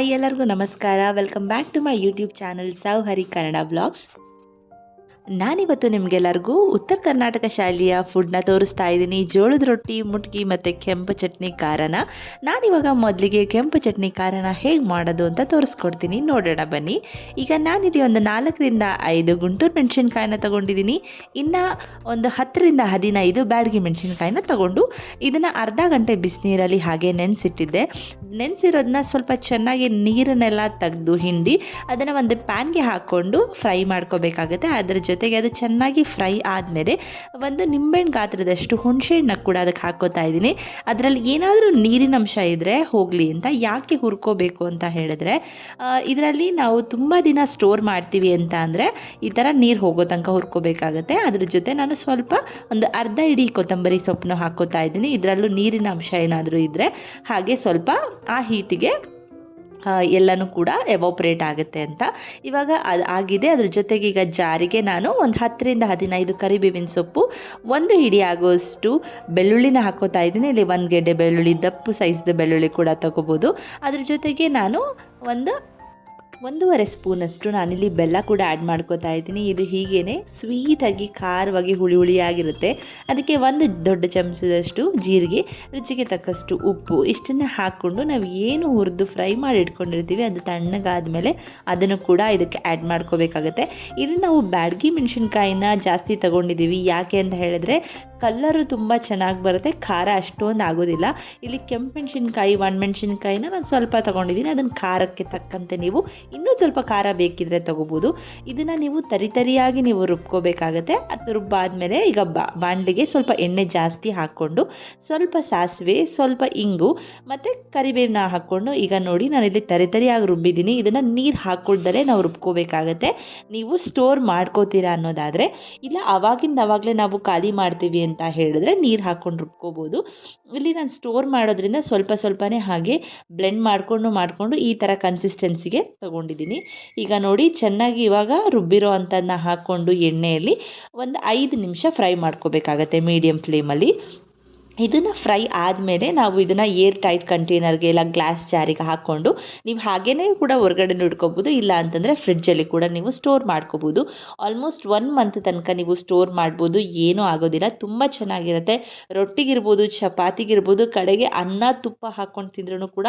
Hi ಎಲ್ಲರಿಗೂ ನಮಸ್ಕಾರ. Welcome back to my YouTube channel ಸೌಹರಿ Hari Kannada blogs ನಾನಿವತ್ತು ನಿಮಗೆಲ್ಲರಿಗೂ ಉತ್ತರ ಕರ್ನಾಟಕ ಶಾಲೆಯ ಫುಡ್ನ ತೋರಿಸ್ತಾ ಇದ್ದೀನಿ. ಜೋಳದ ರೊಟ್ಟಿ, ಮುಟ್ಗಿ ಮತ್ತು ಕೆಂಪು ಚಟ್ನಿ ಖಾರನ ನಾನಿವಾಗ ಮೊದಲಿಗೆ ಕೆಂಪು ಚಟ್ನಿ ಖಾರನ ಹೇಗೆ ಮಾಡೋದು ಅಂತ ತೋರಿಸ್ಕೊಡ್ತೀನಿ. ನೋಡೋಣ ಬನ್ನಿ. ಈಗ ನಾನಿಲ್ಲಿ ಒಂದು ನಾಲ್ಕರಿಂದ ಐದು ಗುಂಟೂರು ಮೆಣಸಿನ್ಕಾಯಿನ ತೊಗೊಂಡಿದ್ದೀನಿ. ಇನ್ನು ಒಂದು ಹತ್ತರಿಂದ ಹದಿನೈದು ಬ್ಯಾಡಗಿ ಮೆಣಸಿನ್ಕಾಯಿನ ತೊಗೊಂಡು ಇದನ್ನು ಅರ್ಧ ಗಂಟೆ ಬಿಸಿನೀರಲ್ಲಿ ಹಾಗೆ ನೆನೆಸಿಟ್ಟಿದ್ದೆ. ನೆನೆಸಿರೋದನ್ನ ಸ್ವಲ್ಪ ಚೆನ್ನಾಗಿ ನೀರನ್ನೆಲ್ಲ ತೆಗೆದು ಹಿಂಡಿ, ಅದನ್ನು ಒಂದು ಪ್ಯಾನ್ಗೆ ಹಾಕ್ಕೊಂಡು ಫ್ರೈ ಮಾಡ್ಕೋಬೇಕಾಗುತ್ತೆ. ಅದರ ಜೊತೆಗೆ ಅದು ಚೆನ್ನಾಗಿ ಫ್ರೈ ಆದಮೇಲೆ ಒಂದು ನಿಂಬೆಹಣ್ಣು ಗಾತ್ರದಷ್ಟು ಹುಣಸೆಹಣ್ಣ ಕೂಡ ಅದಕ್ಕೆ ಹಾಕೋತಾ ಇದ್ದೀನಿ. ಅದರಲ್ಲಿ ಏನಾದರೂ ನೀರಿನ ಅಂಶ ಇದ್ದರೆ ಹೋಗಲಿ ಅಂತ, ಯಾಕೆ ಹುರ್ಕೋಬೇಕು ಅಂತ ಹೇಳಿದ್ರೆ ಇದರಲ್ಲಿ ನಾವು ತುಂಬ ದಿನ ಸ್ಟೋರ್ ಮಾಡ್ತೀವಿ ಅಂತ ಅಂದರೆ ಈ ಥರ ನೀರು ಹೋಗೋ ತನಕ ಹುರ್ಕೋಬೇಕಾಗತ್ತೆ. ಅದ್ರ ಜೊತೆ ನಾನು ಸ್ವಲ್ಪ ಒಂದು ಅರ್ಧ ಇಡಿ ಕೊತ್ತಂಬರಿ ಸೊಪ್ಪನ್ನು ಹಾಕೋತಾ ಇದ್ದೀನಿ. ಇದರಲ್ಲೂ ನೀರಿನ ಅಂಶ ಏನಾದರೂ ಇದ್ದರೆ ಹಾಗೆ ಸ್ವಲ್ಪ ಆ ಹೀಟಿಗೆ ಎಲ್ಲನೂ ಕೂಡ ಎವಾಪ್ರೇಟ್ ಆಗುತ್ತೆ ಅಂತ. ಇವಾಗ ಅದು ಆಗಿದೆ. ಅದ್ರ ಜೊತೆಗೆ ಈಗ ಜಾರಿಗೆ ನಾನು ಒಂದು ಹತ್ತರಿಂದ ಹದಿನೈದು ಕರಿಬೇವಿನ ಸೊಪ್ಪು, ಒಂದು ಹಿಡಿ ಆಗೋಷ್ಟು ಬೆಳ್ಳುಳ್ಳಿನ ಹಾಕೋತಾ ಇದ್ದೀನಿ. ಇಲ್ಲಿ ಒಂದು ಗೆಡ್ಡೆ ಬೆಳ್ಳುಳ್ಳಿ, ದಪ್ಪು ಸೈಜ್ದು ಬೆಳ್ಳುಳ್ಳಿ ಕೂಡ ತಗೋಬೋದು. ಅದ್ರ ಜೊತೆಗೆ ನಾನು ಒಂದು ಒಂದೂವರೆ ಸ್ಪೂನಷ್ಟು ನಾನಿಲ್ಲಿ ಬೆಲ್ಲ ಕೂಡ ಆ್ಯಡ್ ಮಾಡ್ಕೋತಾ ಇದ್ದೀನಿ. ಇದು ಹೀಗೇ ಸ್ವೀಟಾಗಿ ಖಾರವಾಗಿ ಹುಳಿ ಹುಳಿಯಾಗಿರುತ್ತೆ. ಅದಕ್ಕೆ ಒಂದು ದೊಡ್ಡ ಚಮಚದಷ್ಟು ಜೀರಿಗೆ, ರುಚಿಗೆ ತಕ್ಕಷ್ಟು ಉಪ್ಪು, ಇಷ್ಟನ್ನು ಹಾಕ್ಕೊಂಡು ನಾವು ಏನು ಹುರಿದು ಫ್ರೈ ಮಾಡಿ ಇಟ್ಕೊಂಡಿರ್ತೀವಿ, ಅದು ತಣ್ಣಗಾದ್ಮೇಲೆ ಅದನ್ನು ಕೂಡ ಇದಕ್ಕೆ ಆ್ಯಡ್ ಮಾಡ್ಕೋಬೇಕಾಗತ್ತೆ. ಇಲ್ಲಿ ನಾವು ಬ್ಯಾಡ್ಗಿ ಮೆಣಸಿನ್ಕಾಯಿನ ಜಾಸ್ತಿ ತಗೊಂಡಿದ್ದೀವಿ. ಯಾಕೆ ಅಂತ ಹೇಳಿದ್ರೆ ಕಲ್ಲರು ತುಂಬ ಚೆನ್ನಾಗಿ ಬರುತ್ತೆ, ಖಾರ ಅಷ್ಟೊಂದು ಆಗೋದಿಲ್ಲ. ಇಲ್ಲಿ ಕೆಂಪು ಮೆಣಸಿನ್ಕಾಯಿ, ಒಣ ಮೆಣಸಿನ್ಕಾಯಿನ ನಾನು ಸ್ವಲ್ಪ ತೊಗೊಂಡಿದ್ದೀನಿ. ಅದನ್ನು ಖಾರಕ್ಕೆ ತಕ್ಕಂತೆ ನೀವು ಇನ್ನೂ ಸ್ವಲ್ಪ ಖಾರ ಬೇಕಿದ್ರೆ ತಗೋಬೋದು. ಇದನ್ನು ನೀವು ತರಿತರಿಯಾಗಿ ನೀವು ರುಬ್ಕೋಬೇಕಾಗತ್ತೆ. ಅದು ರುಬ್ಬಾದ್ಮೇಲೆ ಈಗ ಬಾಣಲೆಗೆ ಸ್ವಲ್ಪ ಎಣ್ಣೆ ಜಾಸ್ತಿ ಹಾಕ್ಕೊಂಡು, ಸ್ವಲ್ಪ ಸಾಸಿವೆ, ಸ್ವಲ್ಪ ಇಂಗು, ಮತ್ತು ಕರಿಬೇವನ್ನ ಹಾಕ್ಕೊಂಡು ಈಗ ನೋಡಿ ನಾನು ಇಲ್ಲಿ ತರಿತರಿಯಾಗಿ ರುಬ್ಬಿದ್ದೀನಿ. ಇದನ್ನು ನೀರು ಹಾಕ್ಕೊಳ್ದಲೇ ನಾವು ರುಬ್ಕೋಬೇಕಾಗತ್ತೆ. ನೀವು ಸ್ಟೋರ್ ಮಾಡ್ಕೋತೀರಾ ಅನ್ನೋದಾದರೆ, ಇಲ್ಲ ಅವಾಗಿಂದ ಆವಾಗಲೇ ನಾವು ಖಾಲಿ ಮಾಡ್ತೀವಿ ಅಂತ ಹೇಳಿದ್ರೆ ನೀರು ಹಾಕ್ಕೊಂಡು ರುಬ್ಕೋಬೋದು. ಇಲ್ಲಿ ನಾನು ಸ್ಟೋರ್ ಮಾಡೋದ್ರಿಂದ ಸ್ವಲ್ಪ ಸ್ವಲ್ಪನೇ ಹಾಗೆ ಬ್ಲೆಂಡ್ ಮಾಡಿಕೊಂಡು ಮಾಡಿಕೊಂಡು ಈ ಥರ ಕನ್ಸಿಸ್ಟೆನ್ಸಿಗೆ ತೊಗೊಂಡಿದ್ದೀನಿ. ಈಗ ನೋಡಿ, ಚೆನ್ನಾಗಿ ಇವಾಗ ರುಬ್ಬಿರೋ ಅಂಥದ್ದನ್ನ ಹಾಕ್ಕೊಂಡು ಎಣ್ಣೆಯಲ್ಲಿ ಒಂದು ಐದು ನಿಮಿಷ ಫ್ರೈ ಮಾಡ್ಕೋಬೇಕಾಗತ್ತೆ ಮೀಡಿಯಮ್ ಫ್ಲೇಮಲ್ಲಿ. ಇದನ್ನು ಫ್ರೈ ಆದಮೇಲೆ ನಾವು ಇದನ್ನು ಏರ್ ಟೈಟ್ ಕಂಟೈನರ್ಗೆ ಇಲ್ಲ ಗ್ಲಾಸ್ ಜಾರಿಗೆ ಹಾಕ್ಕೊಂಡು ನೀವು ಹಾಗೇ ಕೂಡ ಹೊರಗಡೆ ಇಟ್ಕೋಬೋದು ಇಲ್ಲ ಅಂತಂದರೆ ಫ್ರಿಡ್ಜಲ್ಲಿ ಕೂಡ ನೀವು ಸ್ಟೋರ್ ಮಾಡ್ಕೋಬೋದು. ಆಲ್ಮೋಸ್ಟ್ ಒನ್ ಮಂತ್ ತನಕ ನೀವು ಸ್ಟೋರ್ ಮಾಡ್ಬೋದು, ಏನೂ ಆಗೋದಿಲ್ಲ. ತುಂಬ ಚೆನ್ನಾಗಿರುತ್ತೆ. ರೊಟ್ಟಿಗಿರ್ಬೋದು, ಚಪಾತಿಗಿರ್ಬೋದು, ಕಡೆಗೆ ಅನ್ನ, ತುಪ್ಪ ಹಾಕ್ಕೊಂಡು ತಿಂದ್ರೂ ಕೂಡ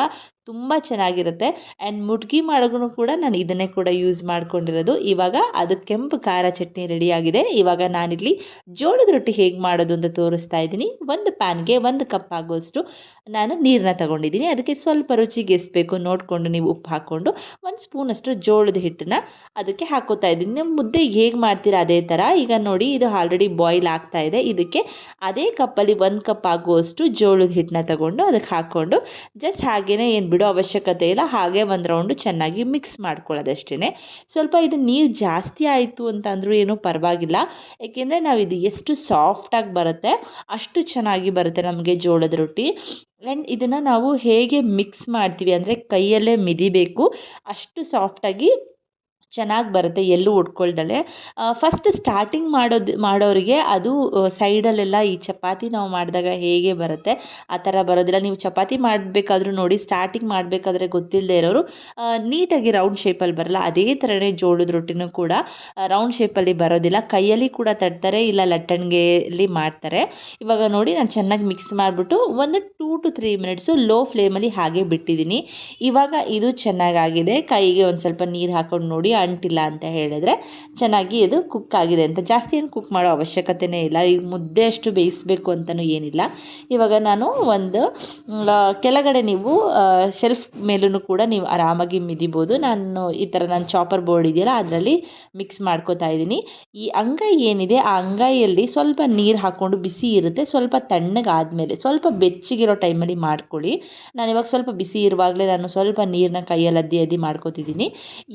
ತುಂಬ ಚೆನ್ನಾಗಿರುತ್ತೆ. ಆ್ಯಂಡ್ ಮುಡ್ಗಿ ಮಾಡೋಕ್ಕೂ ಕೂಡ ನಾನು ಇದನ್ನೇ ಕೂಡ ಯೂಸ್ ಮಾಡ್ಕೊಂಡಿರೋದು. ಇವಾಗ ಅದು ಕೆಂಪು ಖಾರ ಚಟ್ನಿ ರೆಡಿಯಾಗಿದೆ ಇವಾಗ ನಾನಿಲ್ಲಿ ಜೋಳದ ರೊಟ್ಟಿ ಹೇಗೆ ಮಾಡೋದು ಅಂತ ತೋರಿಸ್ತಾ ಇದ್ದೀನಿ. ಒಂದು ಪ್ಯಾನ್ಗೆ ಒಂದು ಕಪ್ ಆಗೋಷ್ಟು ನಾನು ನೀರನ್ನ ತಗೊಂಡಿದ್ದೀನಿ. ಅದಕ್ಕೆ ಸ್ವಲ್ಪ ರುಚಿಗೆ ಎಷ್ಟು ನೋಡಿಕೊಂಡು ನೀವು ಉಪ್ಪು ಹಾಕ್ಕೊಂಡು ಒಂದು ಸ್ಪೂನಷ್ಟು ಜೋಳದ ಹಿಟ್ಟನ್ನು ಅದಕ್ಕೆ ಹಾಕೋತಾ ಇದ್ದೀನಿ. ನೀವು ಮುದ್ದೆ ಹೇಗೆ ಮಾಡ್ತೀರಾ ಅದೇ ಥರ ಈಗ ನೋಡಿ ಇದು ಆಲ್ರೆಡಿ ಬಾಯ್ಲ್ ಆಗ್ತಾ ಇದೆ. ಇದಕ್ಕೆ ಅದೇ ಕಪ್ಪಲ್ಲಿ ಒಂದು ಕಪ್ ಆಗುವಷ್ಟು ಜೋಳದ ಹಿಟ್ಟನ್ನ ತಗೊಂಡು ಅದಕ್ಕೆ ಹಾಕ್ಕೊಂಡು ಜಸ್ಟ್ ಹಾಗೇ ಏನು ಬಿಡೋ ಅವಶ್ಯಕತೆ ಇಲ್ಲ. ಹಾಗೆ ಒಂದು ರೌಂಡು ಚೆನ್ನಾಗಿ ಮಿಕ್ಸ್ ಮಾಡ್ಕೊಳ್ಳೋದಷ್ಟೇ ಸ್ವಲ್ಪ ಇದು ನೀರು ಜಾಸ್ತಿ ಆಯಿತು ಅಂತಂದರೂ ಏನೂ ಪರವಾಗಿಲ್ಲ. ಏಕೆಂದರೆ ನಾವು ಇದು ಎಷ್ಟು ಸಾಫ್ಟಾಗಿ ಬರುತ್ತೆ ಅಷ್ಟು ಚೆನ್ನಾಗಿ ಬರುತ್ತೆ. ನಮಗೆ ಜೋಳದ ರೊಟ್ಟಿ. ಆ್ಯಂಡ್ ಇದನ್ನು ನಾವು ಹೇಗೆ ಮಿಕ್ಸ್ ಮಾಡ್ತೀವಿ ಅಂದರೆ ಕೈಯಲ್ಲೇ ಮಿದಿಬೇಕು. ಅಷ್ಟು ಸಾಫ್ಟಾಗಿ ಚೆನ್ನಾಗಿ ಬರುತ್ತೆ, ಎಲ್ಲೂ ಉಟ್ಕೊಳ್ದಲೆ. ಫಸ್ಟ್ ಸ್ಟಾರ್ಟಿಂಗ್ ಮಾಡೋದು, ಮಾಡೋರಿಗೆ ಅದು ಸೈಡಲ್ಲೆಲ್ಲ ಈ ಚಪಾತಿ ನಾವು ಮಾಡಿದಾಗ ಹೇಗೆ ಬರುತ್ತೆ, ಆ ಥರ ಬರೋದಿಲ್ಲ. ನೀವು ಚಪಾತಿ ಮಾಡಬೇಕಾದ್ರೂ ನೋಡಿ ಸ್ಟಾರ್ಟಿಂಗ್ ಮಾಡಬೇಕಾದ್ರೆ ಗೊತ್ತಿಲ್ಲದೆ ಇರೋರು ನೀಟಾಗಿ ರೌಂಡ್ ಶೇಪಲ್ಲಿ ಬರಲ್ಲ. ಅದೇ ಥರನೇ ಜೋಳದ ರೊಟ್ಟಿನೂ ಕೂಡ ರೌಂಡ್ ಶೇಪಲ್ಲಿ ಬರೋದಿಲ್ಲ. ಕೈಯಲ್ಲಿ ಕೂಡ ತಟ್ತಾರೆ, ಇಲ್ಲ ಲಟ್ಟಣಿಗೆಯಲ್ಲಿ ಮಾಡ್ತಾರೆ. ಇವಾಗ ನೋಡಿ, ನಾನು ಚೆನ್ನಾಗಿ ಮಿಕ್ಸ್ ಮಾಡಿಬಿಟ್ಟು ಒಂದು two to three minutes low ಫ್ಲೇಮಲ್ಲಿ ಹಾಗೆ ಬಿಟ್ಟಿದ್ದೀನಿ. ಇವಾಗ ಇದು ಚೆನ್ನಾಗಾಗಿದೆ. ಕೈಗೆ ಒಂದು ಸ್ವಲ್ಪ ನೀರು ಹಾಕ್ಕೊಂಡು ನೋಡಿ ಅಂಟಿಲ್ಲ ಅಂತ ಹೇಳಿದ್ರೆ ಚೆನ್ನಾಗಿ ಇದು ಕುಕ್ ಆಗಿದೆ ಅಂತ. ಜಾಸ್ತಿ ಏನು ಕುಕ್ ಮಾಡೋ ಅವಶ್ಯಕತೆಯೇ ಇಲ್ಲ. ಈಗ ಮುದ್ದೆ ಅಷ್ಟು ಬೇಯಿಸಬೇಕು ಅಂತಲೂ ಏನಿಲ್ಲ. ಇವಾಗ ನಾನು ಒಂದು ಕೆಳಗಡೆ ನೀವು ಶೆಲ್ಫ್ ಮೇಲೂ ಕೂಡ ನೀವು ಆರಾಮಾಗಿ ಮಿದಿಬೋದು. ನಾನು ಈ ಥರ ನಾನು ಚಾಪರ್ ಬೋರ್ಡ್ ಇದೆಯಲ್ಲ ಅದರಲ್ಲಿ ಮಿಕ್ಸ್ ಮಾಡ್ಕೋತಾ ಇದ್ದೀನಿ. ಈ ಅಂಗೈ ಏನಿದೆ, ಆ ಅಂಗೈಯಲ್ಲಿ ಸ್ವಲ್ಪ ನೀರು ಹಾಕ್ಕೊಂಡು ಬಿಸಿ ಇರುತ್ತೆ. ಸ್ವಲ್ಪ ತಣ್ಣಗಾದಮೇಲೆ, ಸ್ವಲ್ಪ ಬೆಚ್ಚಗಿರೋ ಟೈಮಲ್ಲಿ ಮಾಡ್ಕೊಳ್ಳಿ. ನಾನು ಇವಾಗ ಸ್ವಲ್ಪ ಬಿಸಿ ಇರುವಾಗಲೇ ನಾನು ಸ್ವಲ್ಪ ನೀರನ್ನ ಕೈಯಲ್ಲಿ ಅದ್ದಿ ಅದ್ದಿ ಮಾಡ್ಕೋತಿದ್ದೀನಿ.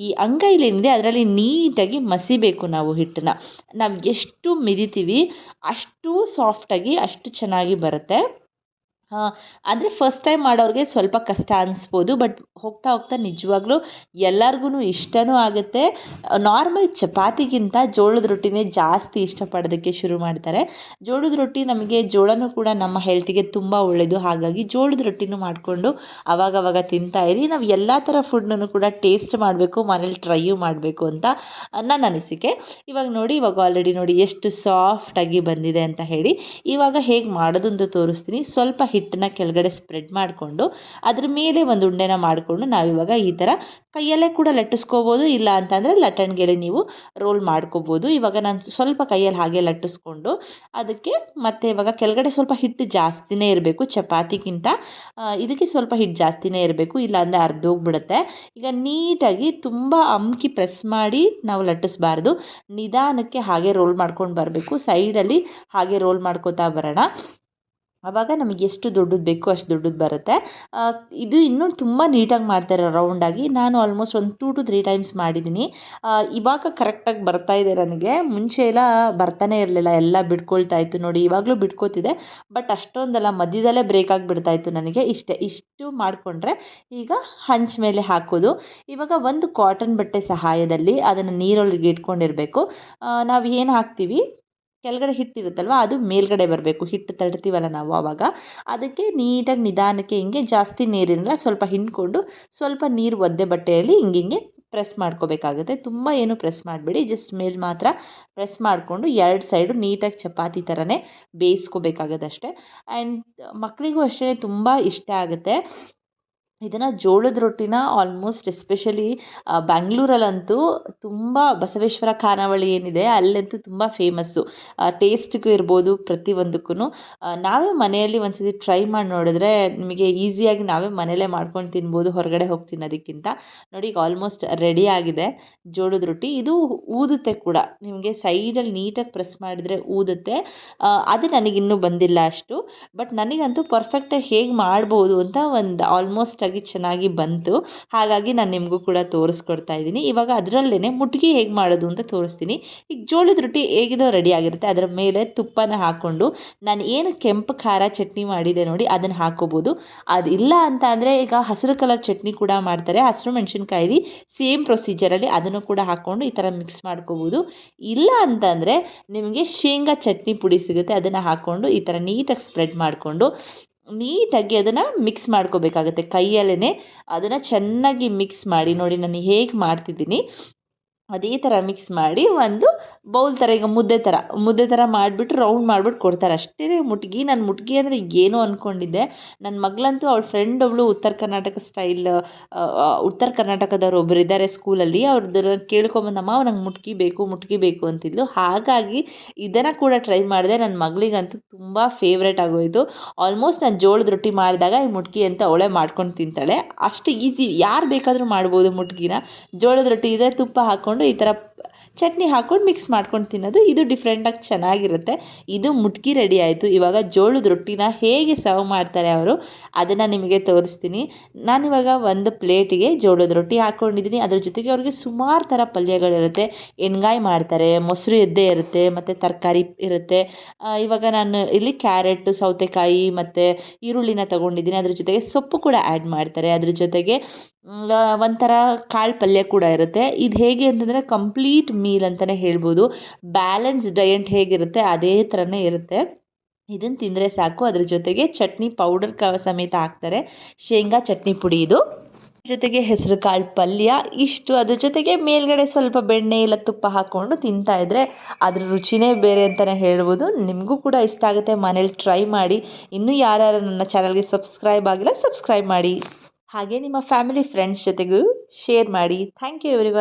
ಈ ಅಂಗೈಲಿ ಏನಿದೆ ಅದರಲ್ಲಿ ನೀಟಾಗಿ ಮಸಿಬೇಕು ನಾವು ಹಿಟ್ಟನ್ನ. ನಾವು ಎಷ್ಟು ಮಿದಿತೀವಿ ಅಷ್ಟು ಸಾಫ್ಟಾಗಿ ಅಷ್ಟು ಚೆನ್ನಾಗಿ ಬರುತ್ತೆ. ಅಂದರೆ ಫಸ್ಟ್ ಟೈಮ್ ಮಾಡೋರಿಗೆ ಸ್ವಲ್ಪ ಕಷ್ಟ ಅನಿಸ್ಬೋದು ಬಟ್ ಹೋಗ್ತಾ ಹೋಗ್ತಾ ನಿಜವಾಗ್ಲೂ ಎಲ್ಲರಿಗೂ ಇಷ್ಟವೂ ಆಗುತ್ತೆ. ನಾರ್ಮಲ್ ಚಪಾತಿಗಿಂತ ಜೋಳದ ರೊಟ್ಟಿನೇ ಜಾಸ್ತಿ ಇಷ್ಟಪಡೋದಕ್ಕೆ ಶುರು ಮಾಡ್ತಾರೆ. ಜೋಳದ ರೊಟ್ಟಿ ನಮಗೆ ಜೋಳನೂ ಕೂಡ ನಮ್ಮ ಹೆಲ್ತಿಗೆ ತುಂಬ ಒಳ್ಳೆಯದು ಹಾಗಾಗಿ ಜೋಳದ ರೊಟ್ಟಿನೂ ಮಾಡಿಕೊಂಡು ಅವಾಗವಾಗ ತಿಂತಾಯಿರಿ ನಾವು ಎಲ್ಲ ಥರ ಫುಡ್ನೂ ಕೂಡ ಟೇಸ್ಟ್ ಮಾಡಬೇಕು, ಮನೇಲಿ ಟ್ರೈಯೂ ಮಾಡಬೇಕು ಅಂತ ನನ್ನ ಅನಿಸಿಕೆ. ಇವಾಗ ನೋಡಿ, ಇವಾಗ ಆಲ್ರೆಡಿ ನೋಡಿ ಎಷ್ಟು ಸಾಫ್ಟಾಗಿ ಬಂದಿದೆ ಅಂತ ಹೇಳಿ. ಇವಾಗ ಹೇಗೆ ಮಾಡೋದು ಅಂತ ತೋರಿಸ್ತೀನಿ. ಸ್ವಲ್ಪ ಹಿಟ್ಟನ್ನ ಕೆಳಗಡೆ ಸ್ಪ್ರೆಡ್ ಮಾಡಿಕೊಂಡು ಅದ್ರ ಮೇಲೆ ಒಂದು ಉಂಡೆನ ಮಾಡಿಕೊಂಡು ನಾವಿವಾಗ ಈ ಥರ ಕೈಯಲ್ಲೇ ಕೂಡ ಲಟ್ಟಿಸ್ಕೋಬೋದು. ಇಲ್ಲ ಅಂತಂದರೆ ಲಟ್ಟಣಿಗೆಯಲ್ಲಿ ನೀವು ರೋಲ್ ಮಾಡ್ಕೋಬೋದು. ಇವಾಗ ನಾನು ಸ್ವಲ್ಪ ಕೈಯಲ್ಲಿ ಹಾಗೆ ಲಟ್ಟಿಸ್ಕೊಂಡು ಅದಕ್ಕೆ ಮತ್ತು ಇವಾಗ ಕೆಳಗಡೆ ಸ್ವಲ್ಪ ಹಿಟ್ಟು ಜಾಸ್ತಿನೇ ಇರಬೇಕು ಚಪಾತಿಗಿಂತ. ಇದಕ್ಕೆ ಸ್ವಲ್ಪ ಹಿಟ್ಟು ಜಾಸ್ತಿನೇ ಇರಬೇಕು. ಇಲ್ಲ ಅಂದರೆ ಅರ್ಧೋಗ್ಬಿಡುತ್ತೆ ಈಗ ನೀಟಾಗಿ ತುಂಬ ಅಮ್ಕಿ ಪ್ರೆಸ್ ಮಾಡಿ ನಾವು ಲಟ್ಟಿಸ್ಬಾರ್ದು. ನಿಧಾನಕ್ಕೆ ಹಾಗೆ ರೋಲ್ ಮಾಡ್ಕೊಂಡು ಬರಬೇಕು. ಸೈಡಲ್ಲಿ ಹಾಗೆ ರೋಲ್ ಮಾಡ್ಕೋತಾ ಬರೋಣ. ಆವಾಗ ನಮಗೆ ಎಷ್ಟು ದೊಡ್ಡದು ಬೇಕೋ ಅಷ್ಟು ದೊಡ್ಡದು ಬರುತ್ತೆ. ಇದು ಇನ್ನೂ ತುಂಬ ನೀಟಾಗಿ ಮಾಡ್ತಾರೆ ರೌಂಡಾಗಿ ನಾನು ಆಲ್ಮೋಸ್ಟ್ ಒಂದು ಟೂ ಟು ತ್ರೀ ಟೈಮ್ಸ್ ಮಾಡಿದ್ದೀನಿ ಇವಾಗ ಕರೆಕ್ಟಾಗಿ ಬರ್ತಾ ಇದೆ ನನಗೆ. ಮುಂಚೆ ಎಲ್ಲ ಬರ್ತಾನೆ ಇರಲಿಲ್ಲ. ಎಲ್ಲ ಬಿಟ್ಕೊಳ್ತಾ ಇತ್ತು ನೋಡಿ, ಇವಾಗಲೂ ಬಿಟ್ಕೋತಿದೆ. ಬಟ್ ಅಷ್ಟೊಂದಲ್ಲ ಮಧ್ಯದಲ್ಲೇ ಬ್ರೇಕ್ ಆಗಿಬಿಡ್ತಾಯಿತ್ತು ನನಗೆ. ಇಷ್ಟೇ, ಇಷ್ಟು ಮಾಡಿಕೊಂಡ್ರೆ ಈಗ ಹಂಚ್ ಮೇಲೆ ಹಾಕೋದು. ಇವಾಗ ಒಂದು ಕಾಟನ್ ಬಟ್ಟೆ ಸಹಾಯದಲ್ಲಿ ಅದನ್ನು ನೀರೊಳಗೆ ಇಟ್ಕೊಂಡಿರಬೇಕು. ನಾವು ಏನು ಹಾಕ್ತೀವಿ? ಕೆಳಗಡೆ ಹಿಟ್ಟಿರುತ್ತಲ್ವ, ಅದು ಮೇಲ್ಗಡೆ ಬರಬೇಕು. ಹಿಟ್ಟು ತಡ್ತೀವಲ್ಲ ನಾವು ಆವಾಗ. ಅದಕ್ಕೆ ನೀಟಾಗಿ ನಿಧಾನಕ್ಕೆ ಹಿಂಗೆ ಜಾಸ್ತಿ ನೀರಿಲ್ಲ, ಸ್ವಲ್ಪ ಹಿಂಡ್ಕೊಂಡು ಸ್ವಲ್ಪ ನೀರು ಒದ್ದೆ ಬಟ್ಟೆಯಲ್ಲಿ ಹಿಂಗೆ ಪ್ರೆಸ್ ಮಾಡ್ಕೋಬೇಕಾಗುತ್ತೆ. ತುಂಬ ಏನು ಪ್ರೆಸ್ ಮಾಡಬೇಡಿ, ಜಸ್ಟ್ ಮೇಲೆ ಮಾತ್ರ ಪ್ರೆಸ್ ಮಾಡಿಕೊಂಡು ಎರಡು ಸೈಡು ನೀಟಾಗಿ ಚಪಾತಿ ಥರನೇ ಬೇಯಿಸ್ಕೋಬೇಕಾಗತ್ತೆ ಅಷ್ಟೇ. ಆ್ಯಂಡ್ ಮಕ್ಕಳಿಗೂ ಅಷ್ಟೇ ತುಂಬ ಇಷ್ಟ ಆಗುತ್ತೆ. ಇದನ್ನು ಜೋಳದ ರೊಟ್ಟಿನ ಆಲ್ಮೋಸ್ಟ್ ಎಸ್ಪೆಷಲಿ ಬ್ಯಾಂಗ್ಳೂರಲ್ಲಂತೂ ತುಂಬ ಬಸವೇಶ್ವರ ಖಾನಾವಳಿ ಏನಿದೆ ಅಲ್ಲಂತೂ ತುಂಬ ಫೇಮಸ್ಸು ಟೇಸ್ಟಿಗೂ ಇರ್ಬೋದು ಪ್ರತಿಯೊಂದಕ್ಕೂ ನಾವೇ ಮನೆಯಲ್ಲಿ ಒಂದು ಸತಿ ಟ್ರೈ ಮಾಡಿ ನೋಡಿದ್ರೆ ನಿಮಗೆ ಈಸಿಯಾಗಿ ನಾವೇ ಮನೆಯಲ್ಲೇ ಮಾಡ್ಕೊಂಡು ತಿನ್ಬೋದು, ಹೊರಗಡೆ ಹೋಗಿ ತಿನ್ನೋದಕ್ಕಿಂತ. ನೋಡಿ ಈಗ ಆಲ್ಮೋಸ್ಟ್ ರೆಡಿ ಆಗಿದೆ ಜೋಳದ ರೊಟ್ಟಿ. ಇದು ಊದುತ್ತೆ ಕೂಡ. ನಿಮಗೆ ಸೈಡಲ್ಲಿ ನೀಟಾಗಿ ಪ್ರೆಸ್ ಮಾಡಿದರೆ ಊದುತ್ತೆ. ಅದು ನನಗಿನ್ನೂ ಬಂದಿಲ್ಲ ಅಷ್ಟು. ಬಟ್ ನನಗಂತೂ ಪರ್ಫೆಕ್ಟಾಗಿ ಹೇಗೆ ಮಾಡ್ಬೋದು ಅಂತ ಒಂದು ಆಲ್ಮೋಸ್ಟ್ ಆಗಿ ಚೆನ್ನಾಗಿ ಬಂತು. ಹಾಗಾಗಿ ನಾನು ನಿಮಗೂ ಕೂಡ ತೋರಿಸ್ಕೊಡ್ತಾ ಇದ್ದೀನಿ. ಇವಾಗ ಅದರಲ್ಲೇ ಮುಟ್ಗಿ ಹೇಗೆ ಮಾಡೋದು ಅಂತ ತೋರಿಸ್ತೀನಿ. ಈಗ ಜೋಳದ ರೊಟ್ಟಿ ಹೇಗಿದೋ ರೆಡಿ ಆಗಿರುತ್ತೆ. ಅದರ ಮೇಲೆ ತುಪ್ಪನ ಹಾಕ್ಕೊಂಡು ನಾನು ಏನು ಕೆಂಪು ಖಾರ ಚಟ್ನಿ ಮಾಡಿದೆ ನೋಡಿ ಅದನ್ನು ಹಾಕೋಬೋದು. ಅದು ಇಲ್ಲ ಅಂತ ಅಂದರೆ ಈಗ ಹಸಿರು ಕಲರ್ ಚಟ್ನಿ ಕೂಡ ಮಾಡ್ತಾರೆ. ಹಸಿರು ಮೆಣಸಿನ್ಕಾಯಿ ಸೇಮ್ ಪ್ರೊಸೀಜರಲ್ಲಿ ಅದನ್ನು ಕೂಡ ಹಾಕ್ಕೊಂಡು ಈ ಥರ ಮಿಕ್ಸ್ ಮಾಡ್ಕೋಬೋದು. ಇಲ್ಲ ಅಂತಂದರೆ ನಿಮಗೆ ಶೇಂಗಾ ಚಟ್ನಿ ಪುಡಿ ಸಿಗುತ್ತೆ. ಅದನ್ನು ಹಾಕ್ಕೊಂಡು ಈ ಥರ ನೀಟಾಗಿ ಸ್ಪ್ರೆಡ್ ಮಾಡಿಕೊಂಡು ನೀಟಾಗಿ ಅದನ್ನು ಮಿಕ್ಸ್ ಮಾಡ್ಕೋಬೇಕಾಗುತ್ತೆ ಕೈಯಲ್ಲೇ ಅದನ್ನು ಚೆನ್ನಾಗಿ ಮಿಕ್ಸ್ ಮಾಡಿ ನೋಡಿ ನಾನು ಹೇಗೆ ಮಾಡ್ತಿದ್ದೀನಿ. ಅದೇ ಥರ ಮಿಕ್ಸ್ ಮಾಡಿ ಒಂದು ಬೌಲ್ ಥರ ಈಗ ಮುದ್ದೆ ಥರ ಮುದ್ದೆ ಥರ ಮಾಡಿಬಿಟ್ಟು ರೌಂಡ್ ಮಾಡಿಬಿಟ್ಟು ಕೊಡ್ತಾರೆ. ಅಷ್ಟೇ ಮುಟ್ಗಿ, ನಾನು ಮುಟ್ಗಿ ಅಂದರೆ ಏನೋ ಅಂದ್ಕೊಂಡಿದ್ದೆ ನನ್ನ ಮಗಳಂತೂ ಅವಳ ಫ್ರೆಂಡ್ ಒಬ್ಬಳು ಉತ್ತರ ಕರ್ನಾಟಕ ಸ್ಟೈಲ್ ಉತ್ತರ ಕರ್ನಾಟಕದವ್ರು ಒಬ್ಬರು ಇದ್ದಾರೆ ಸ್ಕೂಲಲ್ಲಿ ಅವ್ರದ್ದು ಕೇಳ್ಕೊಂಬಂದಮ್ಮ ನಂಗೆ ಮುಟ್ಗಿ ಬೇಕು ಮುಟ್ಗಿ ಬೇಕು ಅಂತಿದ್ಲು. ಹಾಗಾಗಿ ಇದನ್ನು ಕೂಡ ಟ್ರೈ ಮಾಡಿದೆ. ನನ್ನ ಮಗಳಿಗಂತೂ ತುಂಬ ಫೇವ್ರೇಟ್ ಆಗೋಯಿತು. ಆಲ್ಮೋಸ್ಟ್ ನಾನು ಜೋಳದ ರೊಟ್ಟಿ ಮಾಡಿದಾಗ ಈ ಮುಟ್ಗಿ ಅಂತ ಅವಳೇ ಮಾಡ್ಕೊಂಡು ತಿಂತಾಳೆ. ಅಷ್ಟು ಈಸಿ ಯಾರು ಬೇಕಾದರೂ ಮಾಡ್ಬೋದು ಮುಟ್ಗಿನ. ಜೋಳದ ರೊಟ್ಟಿ ಇದೆ, ತುಪ್ಪ ಹಾಕ್ಕೊಂಡು ಈ ಥರ ಚಟ್ನಿ ಹಾಕ್ಕೊಂಡು ಮಿಕ್ಸ್ ಮಾಡ್ಕೊಂಡು ತಿನ್ನೋದು ಇದು ಡಿಫ್ರೆಂಟಾಗಿ ಚೆನ್ನಾಗಿರುತ್ತೆ. ಇದು ಮುಟ್ಗಿ ರೆಡಿ ಆಯಿತು. ಇವಾಗ ಜೋಳದ ರೊಟ್ಟಿನ ಹೇಗೆ ಸರ್ವ್ ಮಾಡ್ತಾರೆ ಅವರು, ಅದನ್ನು ನಿಮಗೆ ತೋರಿಸ್ತೀನಿ. ನಾನಿವಾಗ ಒಂದು ಪ್ಲೇಟಿಗೆ ಜೋಳದ ರೊಟ್ಟಿ ಹಾಕ್ಕೊಂಡಿದ್ದೀನಿ. ಅದ್ರ ಜೊತೆಗೆ ಅವ್ರಿಗೆ ಸುಮಾರು ಥರ ಪಲ್ಯಗಳಿರುತ್ತೆ. ಎಣ್ಗಾಯಿ ಮಾಡ್ತಾರೆ, ಮೊಸರು ಎದ್ದೆ ಇರುತ್ತೆ, ಮತ್ತು ತರಕಾರಿ ಇರುತ್ತೆ. ಇವಾಗ ನಾನು ಇಲ್ಲಿ ಕ್ಯಾರೆಟ್ ಸೌತೆಕಾಯಿ ಮತ್ತು ಈರುಳ್ಳಿನ ತೊಗೊಂಡಿದ್ದೀನಿ. ಅದ್ರ ಜೊತೆಗೆ ಸೊಪ್ಪು ಕೂಡ ಆ್ಯಡ್ ಮಾಡ್ತಾರೆ. ಅದ್ರ ಜೊತೆಗೆ ಒಂಥರ ಕಾಳು ಪಲ್ಯ ಕೂಡ ಇರುತ್ತೆ. ಇದು ಹೇಗೆ ಅಂತಂದರೆ ಕಂಪ್ಲೀಟ್ ಮೀಲ್ ಅಂತಲೇ ಹೇಳ್ಬೋದು. ಬ್ಯಾಲೆನ್ಸ್ ಡಯೆಟ್ ಹೇಗಿರುತ್ತೆ ಅದೇ ಥರನೇ ಇರುತ್ತೆ. ಇದನ್ನು ತಿಂದರೆ ಸಾಕು. ಅದ್ರ ಜೊತೆಗೆ ಚಟ್ನಿ ಪೌಡರ್ ಕ ಸಮೇತ ಹಾಕ್ತಾರೆ. ಶೇಂಗಾ ಚಟ್ನಿ ಪುಡಿ ಇದು. ಜೊತೆಗೆ ಹೆಸರು ಕಾಳು ಪಲ್ಯ ಇಷ್ಟು. ಅದ್ರ ಜೊತೆಗೆ ಮೇಲ್ಗಡೆ ಸ್ವಲ್ಪ ಬೆಣ್ಣೆ ಇಲ್ಲ ತುಪ್ಪ ಹಾಕ್ಕೊಂಡು ತಿಂತಾ ಇದ್ರೆ ಅದ್ರ ರುಚಿನೇ ಬೇರೆ ಅಂತಲೇ ಹೇಳ್ಬೋದು. ನಿಮಗೂ ಕೂಡ ಇಷ್ಟ ಆಗುತ್ತೆ. ಮನೇಲಿ ಟ್ರೈ ಮಾಡಿ. ಇನ್ನೂ ಯಾರ್ಯಾರು ನನ್ನ ಚಾನಲ್ಗೆ ಸಬ್ಸ್ಕ್ರೈಬ್ ಆಗಿಲ್ಲ ಸಬ್ಸ್ಕ್ರೈಬ್ ಮಾಡಿ. ಹಾಗೆ ನಿಮ್ಮ ಫ್ಯಾಮಿಲಿ ಫ್ರೆಂಡ್ಸ್ ಜೊತೆಗೂ ಶೇರ್ ಮಾಡಿ. Thank you every